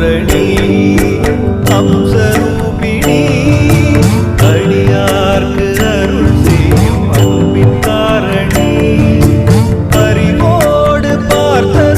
பூரணி அம்சரூபிணி அடியார்க்கு அருள் செய்யும் அன்பின் காரணி. அறிவோடு பார்த்த